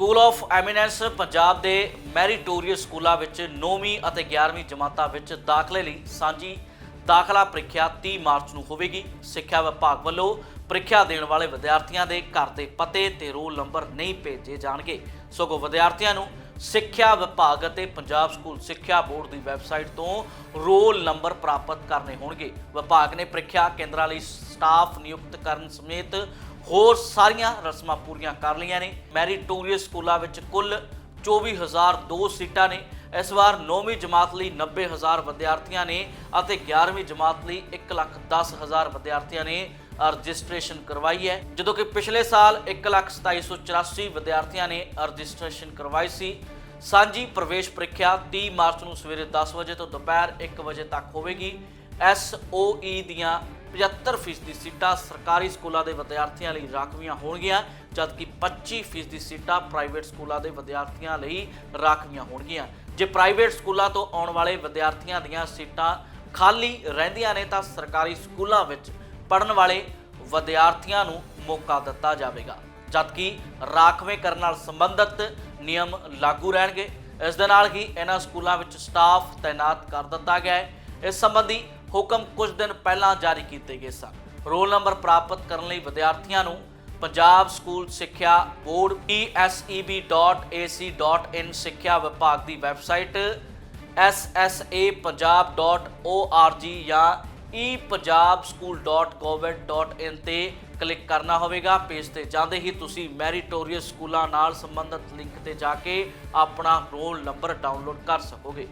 School of eminence Punjab ਦੇ meritorious ਸਕੂਲਾਂ ਵਿੱਚ 9ਵੀਂ ਅਤੇ 11ਵੀਂ ਜਮਾਤਾਂ ਵਿੱਚ ਦਾਖਲੇ ਲਈ ਸਾਂਝੀ ਦਾਖਲਾ ਪ੍ਰੀਖਿਆ 30 ਮਾਰਚ ਨੂੰ ਹੋਵੇਗੀ। ਸਿੱਖਿਆ ਵਿਭਾਗ ਵੱਲੋਂ ਪ੍ਰੀਖਿਆ ਦੇਣ ਵਾਲੇ ਵਿਦਿਆਰਥੀਆਂ ਦੇ ਘਰ ਦੇ ਪਤੇ ਤੇ ਰੋਲ ਨੰਬਰ ਨਹੀਂ ਭੇਜੇ ਜਾਣਗੇ। ਸਗੋਂ ਵਿਦਿਆਰਥੀਆਂ ਨੂੰ ਸਿੱਖਿਆ ਵਿਭਾਗ ਅਤੇ ਪੰਜਾਬ ਸਕੂਲ ਸਿੱਖਿਆ ਬੋਰਡ ਦੀ ਵੈਬਸਾਈਟ ਤੋਂ ਰੋਲ ਨੰਬਰ ਪ੍ਰਾਪਤ ਕਰਨੇ ਹੋਣਗੇ। ਵਿਭਾਗ ਨੇ ਪ੍ਰੀਖਿਆ ਕੇਂਦਰਾਂ ਲਈ ਸਟਾਫ ਨਿਯੁਕਤ ਕਰਨ ਸਮੇਤ ਹੋਰ ਸਾਰੀਆਂ ਰਸਮਾਂ ਪੂਰੀਆਂ ਕਰ ਲਈਆਂ ਨੇ। ਮੈਰੀਟੋਰੀਅਸ ਸਕੂਲਾਂ ਵਿੱਚ ਕੁੱਲ 24002 ਸੀਟਾਂ ਨੇ। ਇਸ ਵਾਰ 9ਵੀਂ ਜਮਾਤ ਲਈ 90000 ਵਿਦਿਆਰਥੀਆਂ ਨੇ ਅਤੇ 11ਵੀਂ ਜਮਾਤ ਲਈ 110000 ਵਿਦਿਆਰਥੀਆਂ ਨੇ ਰਜਿਸਟ੍ਰੇਸ਼ਨ ਕਰਵਾਈ ਹੈ। ਜਦੋਂ ਕਿ ਪਿਛਲੇ ਸਾਲ 1,2784 ਵਿਦਿਆਰਥੀਆਂ ਨੇ ਰਜਿਸਟ੍ਰੇਸ਼ਨ ਕਰਵਾਈ ਸੀ। ਸਾਂਝੀ ਪ੍ਰਵੇਸ਼ ਪ੍ਰੀਖਿਆ 30 ਮਾਰਚ ਨੂੰ ਸਵੇਰੇ 10 ਵਜੇ ਤੋਂ ਦੁਪਹਿਰ 1 ਵਜੇ ਤੱਕ ਹੋਵੇਗੀ। SOE ਦੀਆਂ 75% ਸੀਟਾਂ ਸਰਕਾਰੀ ਸਕੂਲਾਂ ਦੇ ਵਿਦਿਆਰਥੀਆਂ ਲਈ ਰਾਖਵੀਆਂ ਹੋਣਗੀਆਂ, ਜਦਕਿ 25% ਸੀਟਾਂ ਪ੍ਰਾਈਵੇਟ ਸਕੂਲਾਂ ਦੇ ਵਿਦਿਆਰਥੀਆਂ ਲਈ ਰਾਖਵੀਆਂ ਹੋਣਗੀਆਂ। ਜੇ ਪ੍ਰਾਈਵੇਟ ਸਕੂਲਾਂ ਤੋਂ ਆਉਣ ਵਾਲੇ ਵਿਦਿਆਰਥੀਆਂ ਦੀਆਂ ਸੀਟਾਂ ਖਾਲੀ ਰਹਿੰਦੀਆਂ ਨੇ, ਤਾਂ ਸਰਕਾਰੀ ਸਕੂਲਾਂ ਵਿੱਚ ਪੜਨ ਵਾਲੇ ਵਿਦਿਆਰਥੀਆਂ ਨੂੰ ਮੌਕਾ ਦਿੱਤਾ ਜਾਵੇਗਾ, ਜਦਕਿ ਰਾਖਵੇਂ ਕਰਨ ਨਾਲ ਸੰਬੰਧਿਤ ਨਿਯਮ ਲਾਗੂ ਰਹਿਣਗੇ। ਇਸ ਦੇ ਨਾਲ ਹੀ ਇਹਨਾਂ ਸਕੂਲਾਂ ਵਿੱਚ ਸਟਾਫ ਤਾਇਨਾਤ ਕਰ ਦਿੱਤਾ ਗਿਆ ਹੈ। ਇਸ ਸੰਬੰਧੀ ਹੁਕਮ ਕੁਝ ਦਿਨ ਪਹਿਲਾਂ ਜਾਰੀ ਕੀਤੇ ਗਏ ਸਨ। ਰੋਲ ਨੰਬਰ ਪ੍ਰਾਪਤ ਕਰਨ ਲਈ ਵਿਦਿਆਰਥੀਆਂ ਨੂੰ ਪੰਜਾਬ ਸਕੂਲ ਸਿੱਖਿਆ ਬੋਰਡ E pseb.ac.in ਸਿੱਖਿਆ ਵਿਭਾਗ ਦੀ ਵੈਬਸਾਈਟ ssappunjab.org ਜਾਂ epunjabschool.government.in ਤੇ ਕਲਿੱਕ ਕਰਨਾ ਹੋਵੇਗਾ। ਪੇਜ ਤੇ ਜਾਂਦੇ ਹੀ ਤੁਸੀਂ ਮੈਰੀਟੋਰੀਅਸ ਸਕੂਲਾਂ ਨਾਲ ਸੰਬੰਧਿਤ ਲਿੰਕ ਤੇ ਜਾ ਕੇ ਆਪਣਾ ਰੋਲ ਨੰਬਰ ਡਾਊਨਲੋਡ ਕਰ ਸਕੋਗੇ।